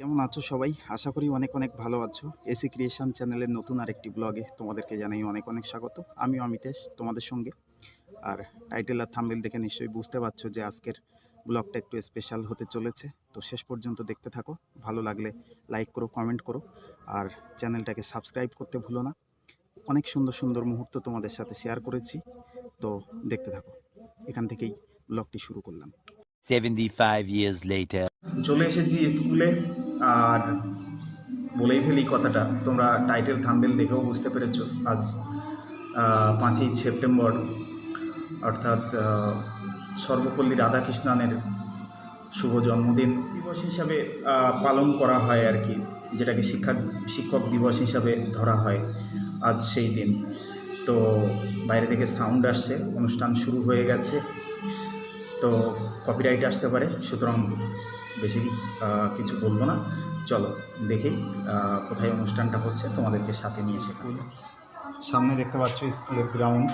কেমন আছো সবাই? আশা করি অনেক অনেক ভালো আছো। এসি ক্রিয়েশন চ্যানেলের নতুন আরেকটি ব্লগে তোমাদেরকে জানাই অনেক অনেক স্বাগত। আমি অমিতেশ তোমাদের সঙ্গে। আর টাইটেল আর থাম্বেল দেখে নিশ্চয়ই বুঝতে পারছ যে আজকের ব্লগটা একটু স্পেশাল হতে চলেছে। তো শেষ পর্যন্ত দেখতে থাকো। ভালো লাগলে লাইক করো কমেন্ট করো। আর চ্যানেলটাকে সাবস্ক্রাইব করতে ভুলো না। অনেক সুন্দর সুন্দর মুহূর্ত তোমাদের সাথে শেয়ার করেছি। তো দেখতে থাকো। এখান থেকেই ব্লগটি শুরু করলাম। 75 years later. চলে এসেছি স্কুলে। আর বলেই ফেলি কথাটা। তোমরা টাইটেল থাম্বেল দেখেও বুঝতে পেরেছ আজ পাঁচই সেপ্টেম্বর, অর্থাৎ সর্বপল্লী রাধাকৃষ্ণনের শুভ জন্মদিন দিবস হিসাবে পালন করা হয় আর কি, যেটাকে শিক্ষা, শিক্ষক দিবস হিসাবে ধরা হয় আজ সেই দিন। তো বাইরে থেকে সাউন্ড আসছে, অনুষ্ঠান শুরু হয়ে গেছে, তো কপিরাইট আসতে পারে, সুতরাং বেশি কিছু বলব না। চলো, দেখি কোথায় অনুষ্ঠানটা হচ্ছে, তোমাদেরকে সাথে নিয়ে স্কুল। সামনে দেখতে পাচ্ছ স্কুলের গ্রাউন্ড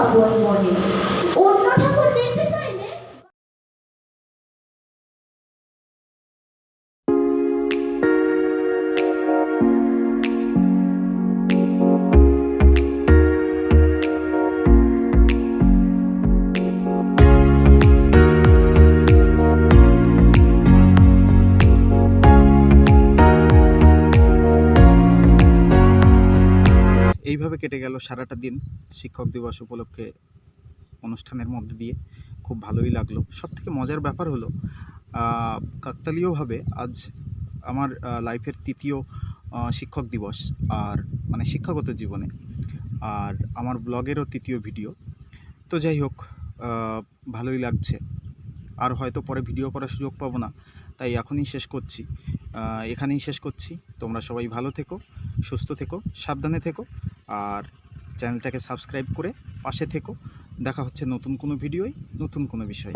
নিত্য আপন মনে অন্য ঠাকুর এইভাবে কেটে গেল সারাটা দিন শিক্ষক দিবস উপলক্ষে অনুষ্ঠানের মধ্যে দিয়ে? খুব ভালোই লাগল। সব থেকে মজার ব্যাপার হলো কাকতালীয়ভাবে আজ আমার লাইফের তৃতীয় শিক্ষক দিবস আর মানে শিক্ষাগত জীবনে আর আমার ব্লগেরও তৃতীয় ভিডিও। তো যাই হোক ভালোই লাগছে। আর হয়তো পরে ভিডিও করার সুযোগ পাবো না। তাই এখনই শেষ করছি। এখানেই শেষ করছি। তোমরা সবাই ভালো থেকো, সুস্থ থেকো, সাবধানে থেকো। আর চ্যানেলটাকে সাবস্ক্রাইব করে পাশে থেকো। দেখা হচ্ছে নতুন কোনো ভিডিওয় নতুন কোনো বিষয়।